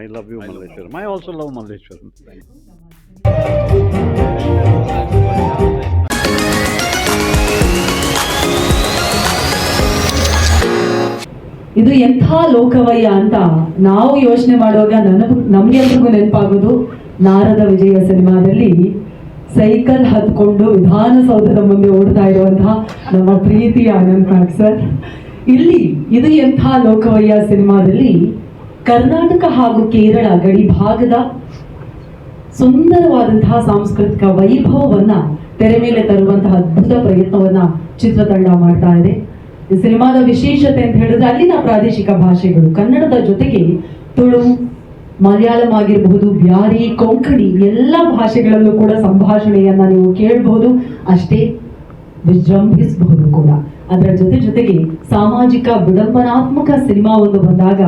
I love you, Malleshwaram. I also love Malleshwaram. ಇದು ಎಂಥ ಲೋಕವಯ್ಯ ಅಂತ ನಾವು ಯೋಚನೆ ಮಾಡುವಾಗ ನನಗೂ ನಮ್ಗೆಲ್ರಿಗೂ ನೆನಪಾಗೋದು ನಾರದ ವಿಜಯ ಸಿನಿಮಾದಲ್ಲಿ ಸೈಕಲ್ ಹತ್ಕೊಂಡು ವಿಧಾನಸೌಧದ ಮುಂದೆ ಓಡ್ತಾ ಇರುವಂತಹ ನಮ್ಮ ಪ್ರೀತಿಯ ಆನಂದ್ ನಾಗ್ ಸರ್ ಇಲ್ಲಿ ಇದು ಎಂಥ ಲೋಕವಯ್ಯ ಸಿನಿಮಾದಲ್ಲಿ ಕರ್ನಾಟಕ ಹಾಗೂ ಕೇರಳ ಗಡಿ ಭಾಗದ ಸುಂದರವಾದಂತಹ ಸಾಂಸ್ಕೃತಿಕ ವೈಭವವನ್ನ ತೆರೆ ಮೇಲೆ ತರುವಂತಹ ಅದ್ಭುತ ಪ್ರಯತ್ನವನ್ನ ಚಿತ್ರತಂಡ ಮಾಡ್ತಾ ಇದೆ. ಸಿನಿಮಾದ ವಿಶೇಷತೆ ಅಂತ ಹೇಳಿದ್ರೆ ಅಲ್ಲಿನ ಪ್ರಾದೇಶಿಕ ಭಾಷೆಗಳು. ಕನ್ನಡದ ಜೊತೆಗೆ ತುಳು, ಮಲಯಾಳಂ ಆಗಿರಬಹುದು, ಬ್ಯಾರಿ, ಕೊಂಕಣಿ ಎಲ್ಲ ಭಾಷೆಗಳಲ್ಲೂ ಕೂಡ ಸಂಭಾಷಣೆಯನ್ನ ನೀವು ಕೇಳಬಹುದು, ಅಷ್ಟೇ ವಿಜೃಂಭಿಸಬಹುದು ಕೂಡ. ಅದರ ಜೊತೆ ಜೊತೆಗೆ ಸಾಮಾಜಿಕ ವಿಡಂಬನಾತ್ಮಕ ಸಿನಿಮಾ ಒಂದು ಬಂದಾಗ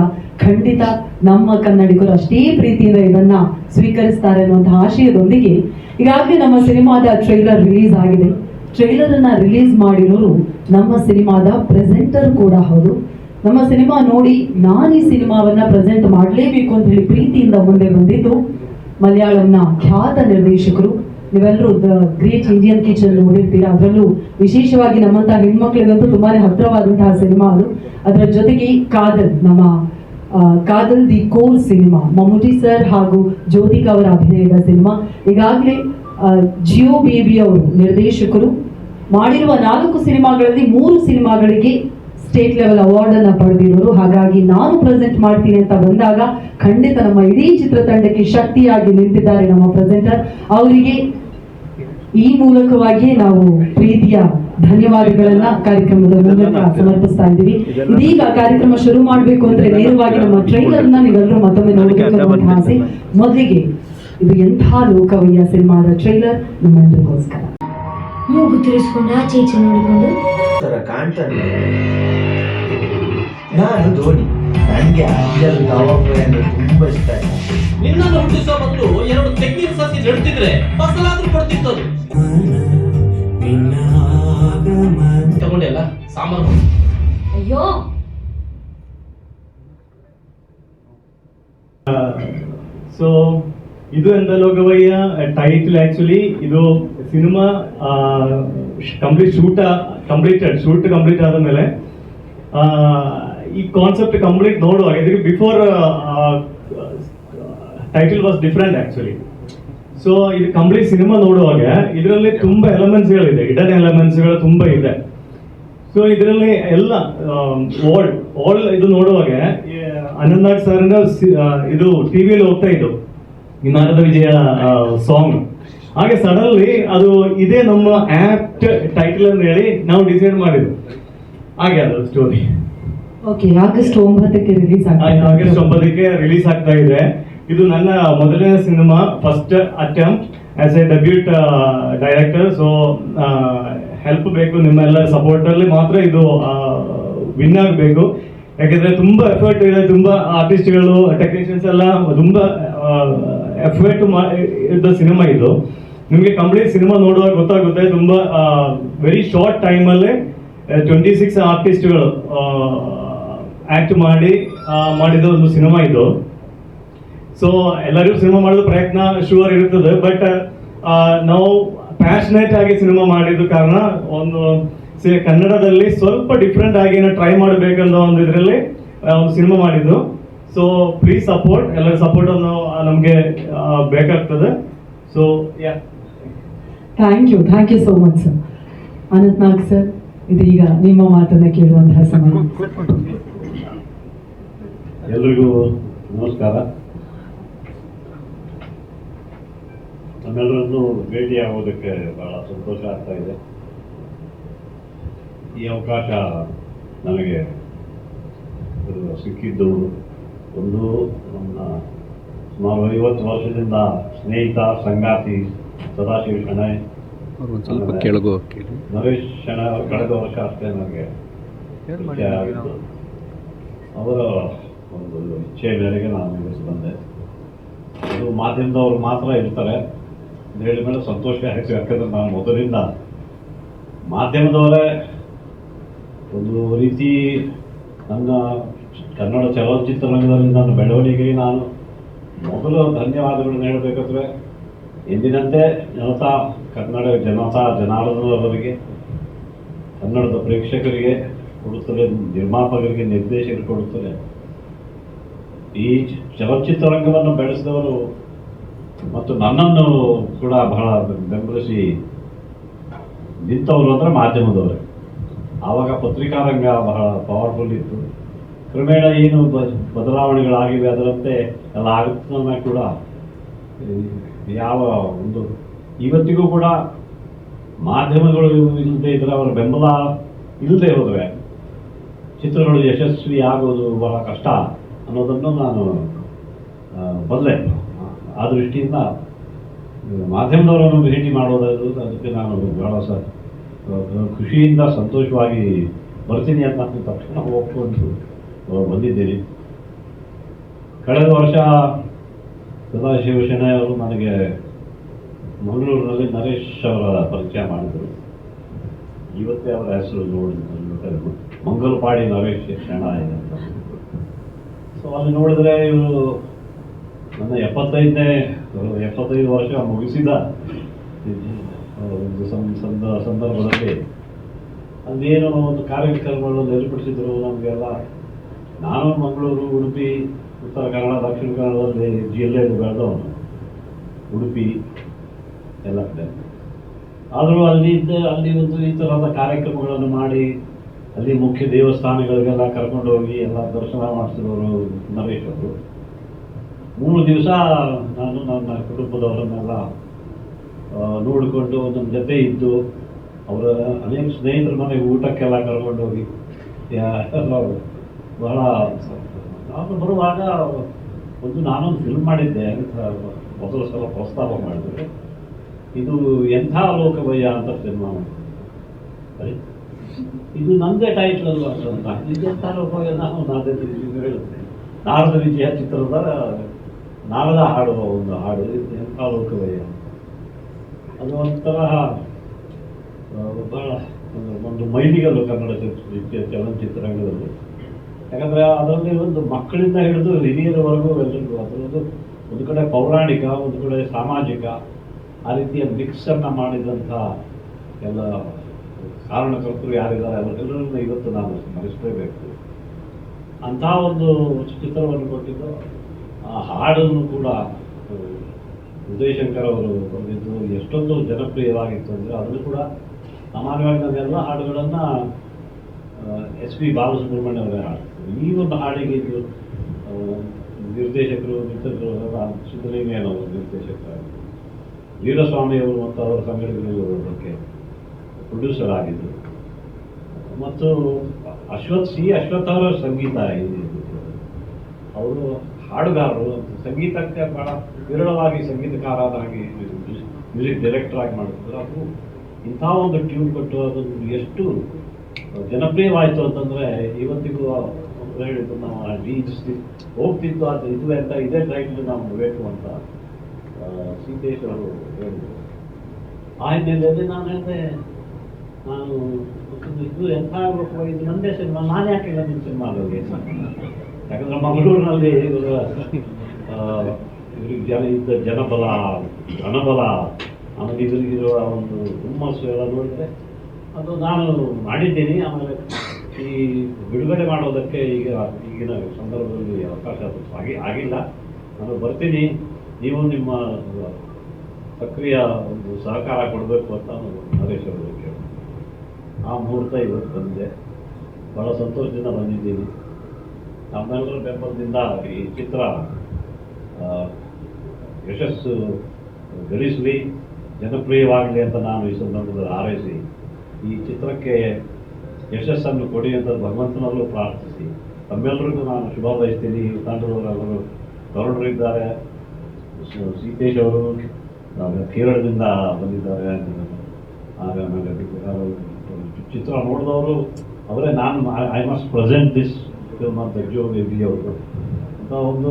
ಖಂಡಿತ ನಮ್ಮ ಕನ್ನಡಿಗರು ಅಷ್ಟೇ ಪ್ರೀತಿಯಿಂದ ಇದನ್ನ ಸ್ವೀಕರಿಸ್ತಾರೆ ಅನ್ನುವಂತಹ ಆಶಯದೊಂದಿಗೆ ಈಗಾಗಲೇ ನಮ್ಮ ಸಿನಿಮಾದ ಟ್ರೈಲರ್ ರಿಲೀಸ್ ಆಗಿದೆ. ಟ್ರೈಲರ್ ಅನ್ನ ರಿಲೀಸ್ ಮಾಡಿರೋರು ನಮ್ಮ ಸಿನಿಮಾದ ಪ್ರೆಸೆಂಟರ್ ಕೂಡ ಹೌದು. ನಮ್ಮ ಸಿನಿಮಾ ನೋಡಿ ನಾನು ಈ ಸಿನಿಮಾವನ್ನ ಪ್ರೆಸೆಂಟ್ ಮಾಡಲೇಬೇಕು ಅಂತ ಹೇಳಿ ಪ್ರೀತಿಯಿಂದ ಮುಂದೆ ಬಂದಿದ್ದು ಮಲಯಾಳಂನ ಖ್ಯಾತ ನಿರ್ದೇಶಕರು. ನೀವೆಲ್ಲರೂ ಗ್ರೇಟ್ ಇಂಡಿಯನ್ ಕಿಚನ್ ನೋಡಿರ್ತೀರಾ? ಅದರಲ್ಲೂ ವಿಶೇಷವಾಗಿ ನಮ್ಮಂತಹ ಹೆಣ್ಮಕ್ಳಿಗಂತೂ ತುಂಬಾನೇ ಹತ್ತಿರವಾದಂತಹ ಸಿನಿಮಾ ಅದು. ಅದರ ಜೊತೆಗೆ ಕಾದಲ್ ನಮ್ಮ Kaathal the core cinema Mammootty sir ಹಾಗೂ ಜ್ಯೋತಿಕಾ ಅವರ ಅಭಿನಯದ ಸಿನಿಮಾ. ಈಗಾಗಲೇ ಜಿಯೋ ಬೇಬಿ ಅವರು ನಿರ್ದೇಶಕರು ಮಾಡಿರುವ ನಾಲ್ಕು ಸಿನಿಮಾಗಳಲ್ಲಿ ಮೂರು ಸಿನಿಮಾಗಳಿಗೆ ಸ್ಟೇಟ್ ಲೆವೆಲ್ ಅವಾರ್ಡ್ ಅನ್ನ ಪಡೆದಿರೋರು. ಹಾಗಾಗಿ ನಾನು ಪ್ರೆಸೆಂಟ್ ಮಾಡ್ತೀನಿ ಅಂತ ಬಂದಾಗ ಖಂಡಿತ ನಮ್ಮ ಇಡೀ ಚಿತ್ರತಂಡಕ್ಕೆ ಶಕ್ತಿಯಾಗಿ ನಿಂತಿದ್ದಾರೆ ನಮ್ಮ ಪ್ರೆಸೆಂಟರ್. ಅವರಿಗೆ ಈ ಮೂಲಕವಾಗಿ ನಾವು ಪ್ರೀತಿಯ ಧನ್ಯವಾದಗಳನ್ನ ಕಾರ್ಯಕ್ರಮದ ಮೂಲಕ ಸಮರ್ಪಿಸ್ತಾ ಇದ್ದೀವಿ. ಇದೀಗ ಕಾರ್ಯಕ್ರಮ ಶುರು ಮಾಡಬೇಕು ಅಂದ್ರೆ ನೇರವಾಗಿ ನಮ್ಮ ಟ್ರೈಲರ್ನ ನೀವೆಲ್ಲರೂ ಮತ್ತೊಮ್ಮೆ ನೋಡಬೇಕು ಅಂತ ಆಸೆ. ಮೊದಲಿಗೆ ಇದು ಎಂಥ ಲೋಕವಯ್ಯ ಸಿನಿಮಾದ ಟ್ರೈಲರ್ ನಿಮ್ಮೆಲ್ಲರಿಗೋಸ್ಕರ ಮೂಗು ತಿರುಸ್ಕೊಂಡು ಆಚೆ ಈಚೆ ನೋಡಿಕೊಂಡು. ಕಾಣ್ತಾನೆ ನಾನು ಧೋನಿ. ನನಗೆ ಅಜ್ಜಲ್ ನವಾಬ್ ಅಂದ್ರೆ ತುಂಬಾ ಇಷ್ಟ. ನೆಡ್ತಿದ್ರೆ ಫಸಲಾದ್ರೂ ಕೊಡ್ತಿತ್ತದು ತಗೊಂಡೆ ಅಲ್ಲ ಸಾಮಾನು. ಅಯ್ಯೋ. ಸೊ ಇದು ಎಂದ ಲೋಕವಯ್ಯ? ಟೈಟಲ್ ಆಕ್ಚುಲಿ ಇದು cinema complete shoot completed shoot complete ಆದ ಮೇಲೆ ಆ, ಈ ಕಾನ್ಸೆಪ್ಟ್ ಕಂಪ್ಲೀಟ್ ನೋಡುವಾಗ ಇದಕ್ಕೆ before title was different actually so ಇದು ಕಂಪ್ಲೀಟ್ ಸಿನಿಮಾ ನೋಡುವಾಗ ಇದರಲ್ಲಿ ತುಂಬಾ ಎಲಿಮೆಂಟ್ಸ್ಗಳಿದೆ ಇಡನ್ ಎಲಿಮೆಂಟ್ಸ್ಗಳು ತುಂಬಾ ಇದೆ. ಸೊ ಇದರಲ್ಲಿ ಎಲ್ಲ ಓಲ್ಡ್ ಓಲ್ಡ್ ಇದು ನೋಡುವಾಗ ಅನಂತನಾಗ್ ಸರ್ ಇದು ಟಿವಿಯಲ್ಲಿ ಹೋಗ್ತಾ ಇದ್ದು. ಈ ನಾರದ ವಿಜಯ ಸಾಂಗ್ ಹಾಗೆ ಸಡನ್ಲಿ ಅದು ಇದೇ ನಮ್ಮ ಆಪ್ಟ್ ಟೈಟಲ್ ಅಂತ ಹೇಳಿ ನಾವು ಡಿಸೈಡ್ ಮಾಡಿದ್ವು ಹಾಗೆ ಅದು ಸ್ಟೋರಿ ಓಕೆ ಆಗಸ್ಟ್ ಒಂಬತ್ತಕ್ಕೆ ರಿಲೀಸ್ ಆಗಸ್ಟ್ ಒಂಬತ್ತಕ್ಕೆ ರಿಲೀಸ್ ಆಗ್ತಾ ಇದೆ. ಇದು ನನ್ನ ಮೊದಲನೇ cinema first attempt as a debut director so help ಬೇಕು ನಿಮ್ಮೆಲ್ಲ ಸಪೋರ್ಟ್ ಅಲ್ಲಿ ಮಾತ್ರ ಇದು ವಿನ್ ಆಗಬೇಕು. ಯಾಕೆಂದರೆ ತುಂಬಾ ಎಫರ್ಟ್ ಇದೆ, ತುಂಬಾ ಆರ್ಟಿಸ್ಟ್ಗಳು ಟೆಕ್ನಿಷಿಯನ್ಸ್ ಎಲ್ಲ ತುಂಬಾ ಎಫರ್ಟ್ ಇದ್ದ ಸಿನಿಮಾ ಇದು. ನಿಮಗೆ ಕಂಪ್ಲೀಟ್ ಸಿನಿಮಾ ನೋಡುವಾಗ ಗೊತ್ತಾಗುತ್ತೆ, ತುಂಬಾ ವೆರಿ ಶಾರ್ಟ್ ಟೈಮಲ್ಲೇ ಟ್ವೆಂಟಿ ಸಿಕ್ಸ್ ಆರ್ಟಿಸ್ಟ್ಗಳು ಆಕ್ಟ್ ಮಾಡಿ ಮಾಡಿದ ಒಂದು ಸಿನಿಮಾ ಇದು. ಸೊ ಎಲ್ಲರಿಗೂ ಸಿನಿಮಾ ಮಾಡೋದು ಪ್ರಯತ್ನ ಶುವರ್ ಇರುತ್ತದೆ ಬಟ್ ನಾವು ಪ್ಯಾಷನೇಟ್ ಆಗಿ ಸಿನಿಮಾ ಮಾಡಿದ ಕಾರಣ ಒಂದು ಸಿ- ಕನ್ನಡದಲ್ಲಿ ಸ್ವಲ್ಪ ಡಿಫ್ರೆಂಟ್ ಆಗಿ ಟ್ರೈ ಮಾಡಬೇಕನ್ನೋ ಒಂದು ಇದರಲ್ಲಿ ಒಂದು ಸಿನಿಮಾ ಮಾಡಿದ್ದು. ಸೊ ಪ್ಲೀಸ್ ಸಪೋರ್ಟ್ ಎಲ್ಲರ ಸಪೋರ್ಟ್ ಅನ್ನು ನಮಗೆ ಬೇಕಾಗ್ತದೆ. So yeah thank you thank you so much sir Anant Nag sir ಇದೀಗ ನಿಮ್ಮ ಮಾತನ್ನ ಕೇಳುವಂತಹ ಸಮಯ. ಎಲ್ರಿಗೂ ನಮಸ್ಕಾರ. ನಮ್ಮೆಲ್ಲರನ್ನು ಭೇಟಿಯಾಗೋದಕ್ಕೆ ಬಹಳ ಸಂತೋಷ ಆಗ್ತಾ ಇದೆ. ಈ ಅವಕಾಶ ನನಗೆ ಸಿಕ್ಕಿದ್ದು ಒಂದು ನನ್ನ ಸುಮಾರು ಐವತ್ತು ವರ್ಷದಿಂದ ಸ್ನೇಹಿತ ಸಂಗಾತಿ ಸದಾಶಿವ ಶೆಣೈ ನರೇಶ್ ಶೆಣೈ ಅವರು ಕಳೆದ ವರ್ಷ ಅಷ್ಟೇ ನನಗೆ ಅವರ ಒಂದು ಇಚ್ಛೆ ಮೇರೆಗೆ ನಾನು ಬಂದೆ. ಅದು ಮಾಧ್ಯಮದವರು ಮಾತ್ರ ಇರ್ತಾರೆ. ಅಂತ ಹೇಳಿದ ಮೇಲೆ ಸಂತೋಷ ಆಯಿತು ಯಾಕಂದ್ರೆ ನಾನು ಮೊದಲಿಂದ ಮಾಧ್ಯಮದವರೇ ಒಂದು ರೀತಿ ನನ್ನ ಕನ್ನಡ ಚಲನಚಿತ್ರರಂಗದಲ್ಲಿ ನನ್ನ ಬೆಳವಣಿಗೆಗೆ ನಾನು ಮೊದಲು ಧನ್ಯವಾದಗಳನ್ನು ಹೇಳಬೇಕಾದ್ರೆ ಎಂದಿನಂತೆ ಜನತಾ, ಕನ್ನಡ ಜನತಾ ಜನಾರ್ದನವರಿಗೆ ಕನ್ನಡದ ಪ್ರೇಕ್ಷಕರಿಗೆ ಕೊಡುತ್ತದೆ ನಿರ್ಮಾಪಕರಿಗೆ ನಿರ್ದೇಶಕರು ಕೊಡುತ್ತದೆ ಈ ಚಲನಚಿತ್ರರಂಗವನ್ನು ಬೆಳೆಸಿದವರು ಮತ್ತು ನನ್ನನ್ನು ಕೂಡ ಬಹಳ ಬೆಂಬಲಿಸಿ ನಿಂತವರು ಅಂದರೆ ಮಾಧ್ಯಮದವರೇ. ಆವಾಗ ಪತ್ರಿಕಾರಂಗ ಬಹಳ ಪವರ್ಫುಲ್ ಇತ್ತು. ಕ್ರಮೇಣ ಏನು ಬದಲಾವಣೆಗಳಾಗಿವೆ ಅದರಂತೆ ಎಲ್ಲ ಆಗುತ್ತನ್ನ ಕೂಡ ಯಾವ ಒಂದು ಇವತ್ತಿಗೂ ಕೂಡ ಮಾಧ್ಯಮಗಳು ಇಲ್ಲದೆ ಇದ್ದರೆ ಅವರ ಬೆಂಬಲ ಇಲ್ಲದೆ ಹೋದರೆ ಚಿತ್ರಗಳು ಯಶಸ್ವಿ ಆಗೋದು ಬಹಳ ಕಷ್ಟ ಅನ್ನೋದನ್ನು ನಾನು ಆ, ಬಲ್ಲೆ ಆ ದೃಷ್ಟಿಯಿಂದ ಮಾಧ್ಯಮದವರನ್ನು ಭೇಟಿ ಮಾಡೋದು ಅದಕ್ಕೆ ನಾನು ಬಹಳ ಸ ಖುಷಿಯಿಂದ ಸಂತೋಷವಾಗಿ ಬರ್ತೀನಿ ಅಂತ ನಾನು ತಕ್ಷಣ ಹೋಗ್ಕೊಂಡು ಬಂದಿದ್ದೀನಿ. ಕಳೆದ ವರ್ಷ ಶೆಣೈ ಅವರು ನನಗೆ ಮಂಗಳೂರಿನಲ್ಲಿ ನರೇಶ್ ಅವರ ಪರಿಚಯ ಮಾಡಿದರು. ಇವತ್ತೇ ಅವರ ಹೆಸರು ನೋಡಿ ಮಂಗಲಪಾಡಿ ನರೇಶ್ ಶಿಕ್ಷಣ ಅಂತ. ಸೊ ಅಲ್ಲಿ ನೋಡಿದ್ರೆ ಇವರು ನನ್ನ ಎಪ್ಪತ್ತೈದನೇ, ಎಪ್ಪತ್ತೈದು ವರ್ಷ ಮುಗಿಸಿದ ಒಂದು ಸಂದ- ಸಂದರ್ಭದಲ್ಲಿ ಅಲ್ಲೇನೋ ಒಂದು ಕಾರ್ಯಕ್ರಮಗಳನ್ನು ಏರ್ಪಡಿಸಿದ್ರು ನಮಗೆಲ್ಲ. ನಾನು ಮಂಗಳೂರು, ಉಡುಪಿ, ಉತ್ತರ ಕನ್ನಡ, ದಕ್ಷಿಣ ಕನ್ನಡದಲ್ಲಿ ಜಿಲ್ಲೆಯಲ್ಲಿ ಬೆಳೆದವನು. ಉಡುಪಿ ಎಲ್ಲ ಕಡೆ. ಆದರೂ ಅಲ್ಲಿ ಇದ್ದ, ಅಲ್ಲಿ ಒಂದು ಈ ಥರದ ಕಾರ್ಯಕ್ರಮಗಳನ್ನು ಮಾಡಿ, ಅಲ್ಲಿ ಮುಖ್ಯ ದೇವಸ್ಥಾನಗಳಿಗೆಲ್ಲ ಕರ್ಕೊಂಡು ಹೋಗಿ ಎಲ್ಲ ದರ್ಶನ ಮಾಡಿಸಿದವರು ನರೇಶ್ ಅವರು. ಮೂರು ದಿವಸ ನಾನು ನನ್ನ ಕುಟುಂಬದವರನ್ನೆಲ್ಲ ನೋಡಿಕೊಂಡು ನಮ್ಮ ಜೊತೆ ಇದ್ದು, ಅವರ ಅನೇಕ ಸ್ನೇಹಿತರ ಮನೆಗೆ ಊಟಕ್ಕೆಲ್ಲ ಕರ್ಕೊಂಡು ಹೋಗಿ. ಯಾ- ಎಲ್ಲ ಬಹಳ ನಾನು ಬರುವಾಗ ಒಂದು ನಾನೊಂದು ಫಿಲ್ಮ್ ಮಾಡಿದ್ದೆ ಮೊದಲ ಸಲ ಪ್ರಸ್ತಾಪ ಮಾಡಿದ್ರೆ. ಇದು ಎಂಥ ಲೋಕವಯ್ಯ ಅಂತ ಸರಿ? ಇದು ನಂದೇ ಟೈಟ್ಲ್ ಅಲ್ವಾ ಅಂತ. ಇದು ಎಂಥ ಲೋಕವಯ್ಯ ನಾವು ನಾದೇ ಹೇಳುತ್ತೆ. ನಾರದ ವಿಜಯ ಚಿತ್ರದ ನಾರದ ಹಾಡುವ ಒಂದು ಹಾಡು ಎಂಥ ಲೋಕವೇ ಅದು ಒಂಥರ ಭಾಳ ಒಂದು- ಮೈಲಿಗಲ್ಲು ಕನ್ನಡ ಚಿತ್ರ- ಚಲನಚಿತ್ರರಂಗದಲ್ಲಿ. ಯಾಕಂದ್ರೆ ಅದರಲ್ಲಿ ಒಂದು ಮಕ್ಕಳಿಂದ ಹಿಡಿದು ಹಿರಿಯರವರೆಗೂ ಎಲ್ಲರಿಗೂ ಅದರದ್ದು ಒಂದು ಕಡೆ ಪೌರಾಣಿಕ, ಒಂದು ಕಡೆ ಸಾಮಾಜಿಕ, ಆ ರೀತಿಯ ಮಿಕ್ಸನ್ನು ಮಾಡಿದಂಥ ಎಲ್ಲ ಕಾರಣಕರ್ತರು ಯಾರಿದ್ದಾರೆ ಅವರೆಲ್ಲರನ್ನ ಇವತ್ತು ನಾನು ಸ್ಮರಿಸಲೇಬೇಕು. ಅಂತಹ ಒಂದು ಚಿತ್ರವನ್ನು ಕೊಟ್ಟಿದ್ದು ಆ ಹಾಡನ್ನು ಕೂಡ ಉದಯ್ ಶಂಕರ್ ಅವರು ಬರೆದಿದ್ದು ಎಷ್ಟೊಂದು ಜನಪ್ರಿಯವಾಗಿತ್ತು ಅಂದರೆ ಅದನ್ನು ಕೂಡ ಸಾಮಾನ್ಯವಾಗಿ ನಾನು ಎಲ್ಲ ಹಾಡುಗಳನ್ನು ಎಸ್ ಪಿ ಬಾಲಸುಬ್ರಹ್ಮಣ್ಯ ಅವರೇ ಹಾಡ್ತಾರೆ ಈ ಒಂದು ಹಾಡಿಗೆ ಇದು ನಿರ್ದೇಶಕರು, ಮಿತ್ರರು ಎಲ್ಲ ಸಿದ್ದಲಿಂಗಯ್ಯನ ಅವರು ನಿರ್ದೇಶಕರಾಗಿ, ವೀರಸ್ವಾಮಿ ಅವರು ಮತ್ತು ಅವರ ಸಂಘಟನೆಗಳು ಅದಕ್ಕೆ ಪ್ರೊಡ್ಯೂಸರ್ ಆಗಿದ್ದರು ಮತ್ತು ಅಶ್ವಥ್, ಸಿ ಅಶ್ವಥ್ ಅವರ ಸಂಗೀತ ಇದೆ ಅವರು ಹಾಡುಗಾರರು ಸಂಗೀತಕ್ಕೆ ಬಹಳ ವಿರಳವಾಗಿ ಸಂಗೀತಕಾರರಾಗಿ ಮ್ಯೂಸಿಕ್ ಡೈರೆಕ್ಟರ್ ಆಗಿ ಮಾಡ್ತಿದ್ರು ಅದು ಇಂಥ ಒಂದು ಟ್ಯೂನ್ ಕೊಟ್ಟು ಅದನ್ನು ಎಷ್ಟು ಜನಪ್ರಿಯವಾಯಿತು ಅಂತಂದರೆ ಇವತ್ತಿಗೂ ಹೇಳಿದ್ದು ನಾವು ರೀಚಿಸ್ತಿ ಹೋಗ್ತಿತ್ತು, ಅದು ಇದು ಅಂತ ಇದೇ ಟೈಟ್ಲ್ ನಾವು ಬೇಕು ಅಂತ ಸೀತೇಶ್ ಅವರು ಹೇಳಿದರು. ಆ ಹಿನ್ನೆಲೆಯಲ್ಲಿ ನಾನು ಹೇಳಿದೆ, ನಾನು ಇದು ಎಂಥ ಆಗ್ಬೇಕು ಇದು ನಂದೇ ಸಿನಿಮಾ, ನಾನು ಯಾಕೆ ಇಲ್ಲ ನಿಮ್ಮ ಸಿನಿಮಾದಲ್ಲಿ ಯಾಕಂದ್ರೆ ಮಂಗಳೂರಿನಲ್ಲಿ ಇವ್ರಿಗೆ ಜನ ಇದ್ದ ಜನಬಲ, ಧನಬಲ, ಆಮೇಲೆ ಇದ್ರಿಗಿರುವ ಒಂದು ಹುಮ್ಮಸ್ಸು ಎಲ್ಲ ನೋಡಿದ್ರೆ ಅದು ನಾನು ಮಾಡಿದ್ದೀನಿ. ಆಮೇಲೆ ಈ ಬಿಡುಗಡೆ ಮಾಡೋದಕ್ಕೆ ಈಗ ಈಗಿನ ಸಂದರ್ಭದಲ್ಲಿ ಅವಕಾಶ ಆಗಿ ಆಗಿಲ್ಲ. ನಾನು ಬರ್ತೀನಿ. ನೀವು ನಿಮ್ಮ ಸಕ್ರಿಯ ಒಂದು ಸಹಕಾರ ಕೊಡಬೇಕು ಅಂತ ನರೇಶ್ ಅವರಿಗೆ ಆ ಮುಹೂರ್ತ ಇವತ್ತು ಬಂದಿದೆ. ಬಹಳ ಸಂತೋಷದಿಂದ ಬಂದಿದ್ದೀನಿ ನಮ್ಮೆಲ್ಲರ ಬೆಂಬಲದಿಂದ ಈ ಚಿತ್ರ ಯಶಸ್ಸು ಗಳಿಸಲಿ, ಜನಪ್ರಿಯವಾಗಲಿ ಅಂತ ನಾನು ಈ ಸಂದರ್ಭದಲ್ಲಿ ಹಾರೈಸಿ, ಈ ಚಿತ್ರಕ್ಕೆ ಯಶಸ್ಸನ್ನು ಕೊಡಿ ಅಂತ ಭಗವಂತನಲ್ಲೂ ಪ್ರಾರ್ಥಿಸಿ. ತಮ್ಮೆಲ್ಲರಿಗೂ ನಾನು ಶುಭ ಬಯಸ್ತೀನಿ. ತಂಡದವರೆಲ್ಲರೂ ತರುಣರಿದ್ದಾರೆ ಇದ್ದಾರೆ ಸೀತೇಶ್ ಅವರು ಕೇರಳದಿಂದ ಬಂದಿದ್ದಾರೆ ಆಮೇಲೆ ಚಿತ್ರ ನೋಡಿದವರು ಅವರೇ ನಾನು I must present this film ಅಂತ ಜೋ ಬೇಬಿ ಅವರು. ಅಂತ ಒಂದು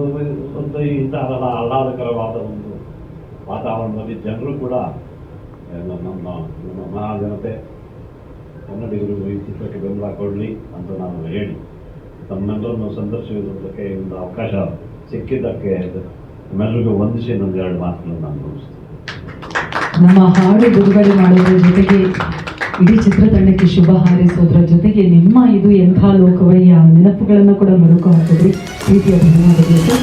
ಒಂದು ಇಂತಹ ಆಹ್ಲಾದಕರವಾದ ಒಂದು ವಾತಾವರಣದಲ್ಲಿ ಜನರು ಕೂಡ ನಮ್ಮ ನಮ್ಮ ಮಹಾಜನತೆ ಕನ್ನಡಿಗರು ಈ ಚಿತ್ರಕ್ಕೆ ಬೆಂಬಲ ಕೊಡಲಿ ಅಂತ ನಾನು ಹೇಳಿ. ತಮ್ಮೆಲ್ಲರನ್ನು ಸಂದರ್ಶಿಸುವುದಕ್ಕೆ ಒಂದು ಅವಕಾಶ ಸಿಕ್ಕಿದ್ದಕ್ಕೆ ನಮ್ಮೆಲ್ಲರಿಗೂ ವಂದಿಸಿ ಎರಡು ಮಾತುಗಳನ್ನು ನಾನು ಮುಗಿಸ್ತೀನಿ. ನಮ್ಮ ಹಾಡು ಬಿಡುಗಡೆ ಮಾಡೋದ್ರ ಜೊತೆಗೆ ಇಡೀ ಚಿತ್ರತಂಡಕ್ಕೆ ಶುಭ ಹಾರೈಸೋದ್ರ ಜೊತೆಗೆ ನಿಮ್ಮ ಇದು ಎಂಥ ಲೋಕವಯ್ಯ ನೆನಪುಗಳನ್ನು ಕೂಡ ಮರುಕು ಹಾಕಿದ್ರಿ. ಪ್ರೀತಿಯ ಧನ್ಯವಾದಗಳು